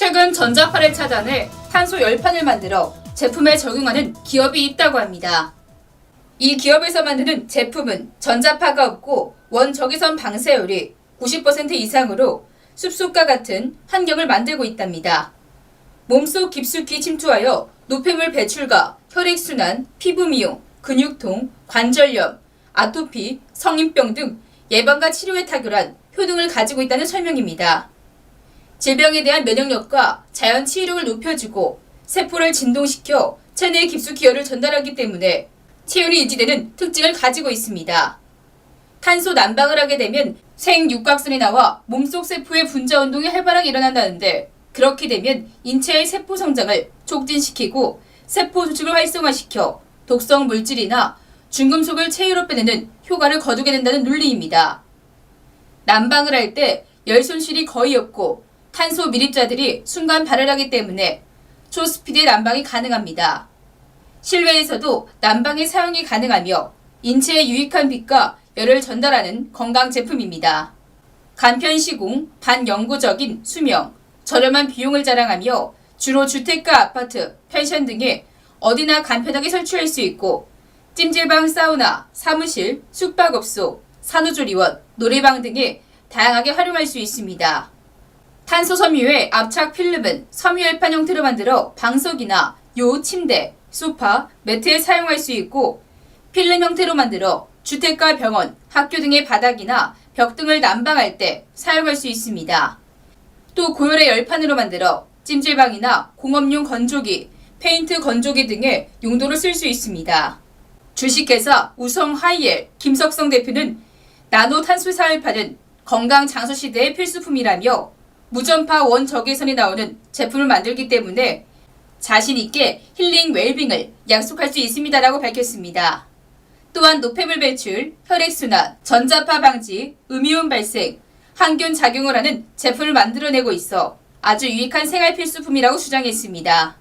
최근 전자파를 차단해 탄소 열판을 만들어 제품에 적용하는 기업이 있다고 합니다. 이 기업에서 만드는 제품은 전자파가 없고 원적외선 방사율이 90% 이상으로 숲속과 같은 환경을 만들고 있답니다. 몸속 깊숙이 침투하여 노폐물 배출과 혈액순환, 피부 미용, 근육통, 관절염, 아토피, 성인병 등 예방과 치료에 탁월한 효능을 가지고 있다는 설명입니다. 질병에 대한 면역력과 자연 치유력을 높여주고 세포를 진동시켜 체내에 깊숙이 열을 전달하기 때문에 체온이 유지되는 특징을 가지고 있습니다. 탄소 난방을 하게 되면 생육각선이 나와 몸속 세포의 분자 운동이 활발하게 일어난다는데 그렇게 되면 인체의 세포 성장을 촉진시키고 세포 조직을 활성화시켜 독성 물질이나 중금속을 체외로 빼내는 효과를 거두게 된다는 논리입니다. 난방을 할 때 열 손실이 거의 없고 탄소 밀입자들이 순간 발열하기 때문에 초스피드의 난방이 가능합니다. 실외에서도 난방의 사용이 가능하며 인체에 유익한 빛과 열을 전달하는 건강 제품입니다. 간편 시공, 반영구적인 수명, 저렴한 비용을 자랑하며 주로 주택가 아파트, 펜션 등에 어디나 간편하게 설치할 수 있고 찜질방, 사우나, 사무실, 숙박업소, 산후조리원, 노래방 등에 다양하게 활용할 수 있습니다. 탄소 섬유의 압착 필름은 섬유 열판 형태로 만들어 방석이나 요 침대, 소파, 매트에 사용할 수 있고 필름 형태로 만들어 주택가 병원, 학교 등의 바닥이나 벽 등을 난방할 때 사용할 수 있습니다. 또 고열의 열판으로 만들어 찜질방이나 공업용 건조기, 페인트 건조기 등의 용도로 쓸 수 있습니다. 주식회사 우성 하이엘 김석성 대표는 나노 탄소 사열판은 건강 장수 시대의 필수품이라며 무전파 원적외선이 나오는 제품을 만들기 때문에 자신 있게 힐링 웰빙을 약속할 수 있습니다라고 밝혔습니다. 또한 노폐물 배출, 혈액순환, 전자파 방지, 음이온 발생, 항균 작용을 하는 제품을 만들어내고 있어 아주 유익한 생활 필수품이라고 주장했습니다.